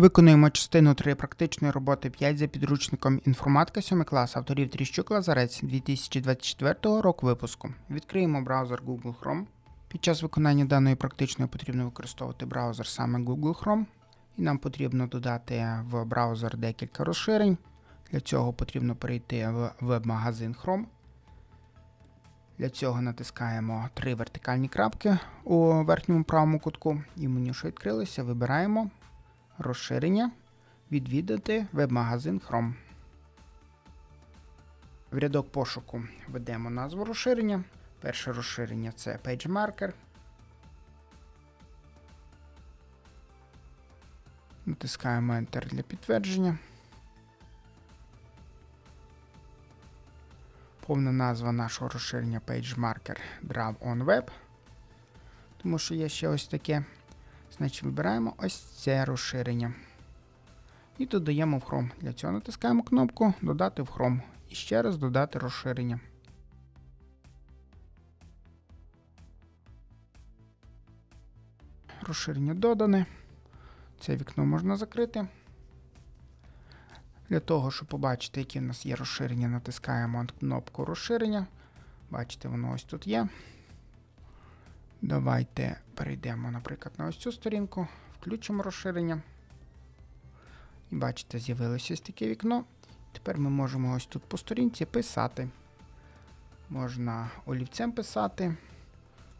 Виконуємо частину 3 практичної роботи 5 за підручником інформатика 7 клас авторів Тріщук Лазарець 2024 року випуску. Відкриємо браузер Google Chrome. Під час виконання даної практичної потрібно використовувати браузер саме Google Chrome. І нам потрібно додати в браузер декілька розширень. Для цього потрібно перейти в веб-магазин Chrome. Для цього натискаємо три вертикальні крапки у верхньому правому кутку і в меню, що відкрилося, вибираємо розширення, відвідати веб-магазин Chrome. В рядок пошуку введемо назву розширення. Перше розширення це PageMarker. Натискаємо Enter для підтвердження. Повна назва нашого розширення PageMarker Draw on Web. Тому що є ще ось таке. Значить, вибираємо ось це розширення. І додаємо в Chrome. Для цього натискаємо кнопку Додати в Chrome. І ще раз додати розширення. Розширення додане. Це вікно можна закрити. Для того, щоб побачити, які в нас є розширення, натискаємо кнопку розширення. Бачите, воно ось тут є. Давайте перейдемо, наприклад, на ось цю сторінку, включимо розширення. І бачите, з'явилося ось таке вікно. Тепер ми можемо ось тут по сторінці писати. Можна олівцем писати,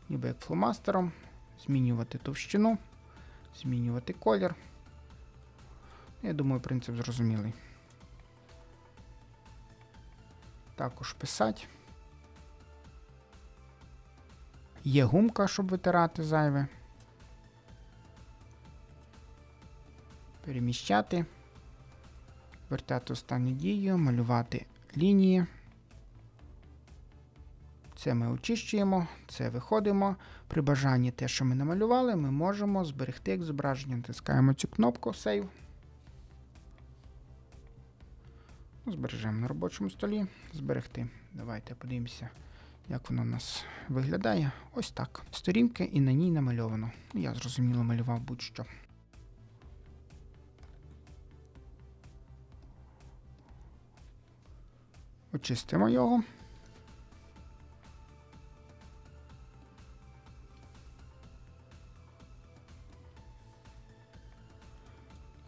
ніби як фломастером, змінювати товщину, змінювати колір. Я думаю, принцип зрозумілий. Також писати. Є гумка, щоб витирати зайве. Переміщати. Вертати останню дію, малювати лінії. Це ми очищуємо, це виходимо. При бажанні те, що ми намалювали, ми можемо зберегти як зображення. Натискаємо цю кнопку Save. Збережемо на робочому столі. Зберегти. Давайте подивимося, як воно у нас виглядає. Ось так. Сторінка і на ній намальовано. Я зрозуміло малював будь-що. Очистимо його.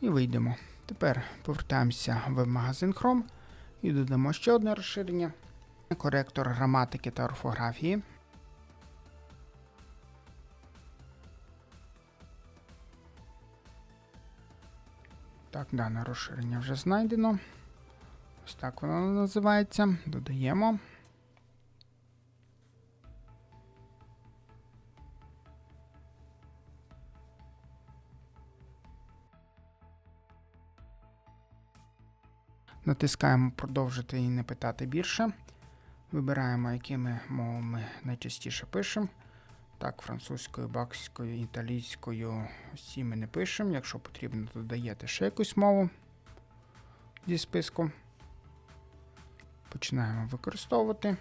І вийдемо. Тепер повертаємося в магазин Chrome і додамо ще одне розширення. Коректор граматики та орфографії. Так, дане розширення вже знайдено. Ось так воно називається. Додаємо. Натискаємо продовжити і не питати більше. Вибираємо, якими мовами найчастіше пишемо. Так, французькою, бакською, італійською всі ми не пишемо. Якщо потрібно, додаєте ще якусь мову зі списку. Починаємо використовувати.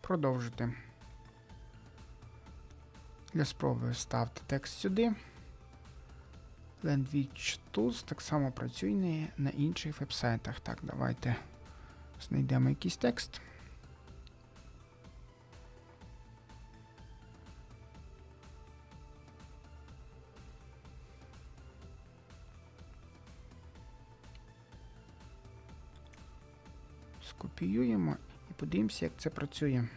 Продовжити. Для спроби вставте текст сюди. Language Tools так само працює на інших вебсайтах. Так, давайте знайдемо якийсь текст. Скопіюємо і подивимося, як це працює.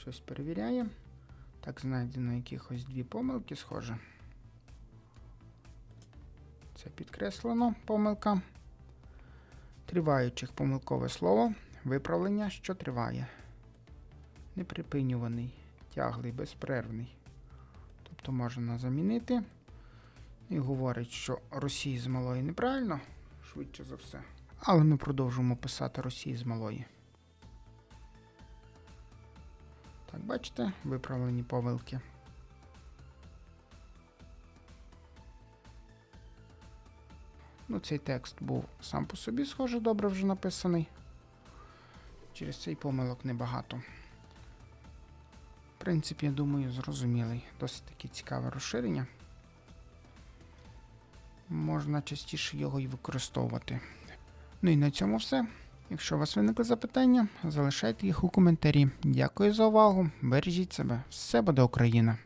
Щось перевіряє. Так, знайдено якихось дві помилки, схоже. Це підкреслено помилка. Триваючих помилкове слово. Виправлення, що триває. Неприпинюваний, тяглий, безперервний. Тобто можна замінити. І говорить, що Росії з малої неправильно, швидше за все. Але ми продовжуємо писати Росії з малої. Так, бачите, виправлені помилки. Ну, цей текст був сам по собі, схоже, добре вже написаний. Через цей помилок небагато. В принципі, я думаю, зрозумілий. Досить таки цікаве розширення. Можна частіше його і використовувати. Ну і на цьому все. Якщо у вас виникли запитання, залишайте їх у коментарі. Дякую за увагу. Бережіть себе. Все буде Україна!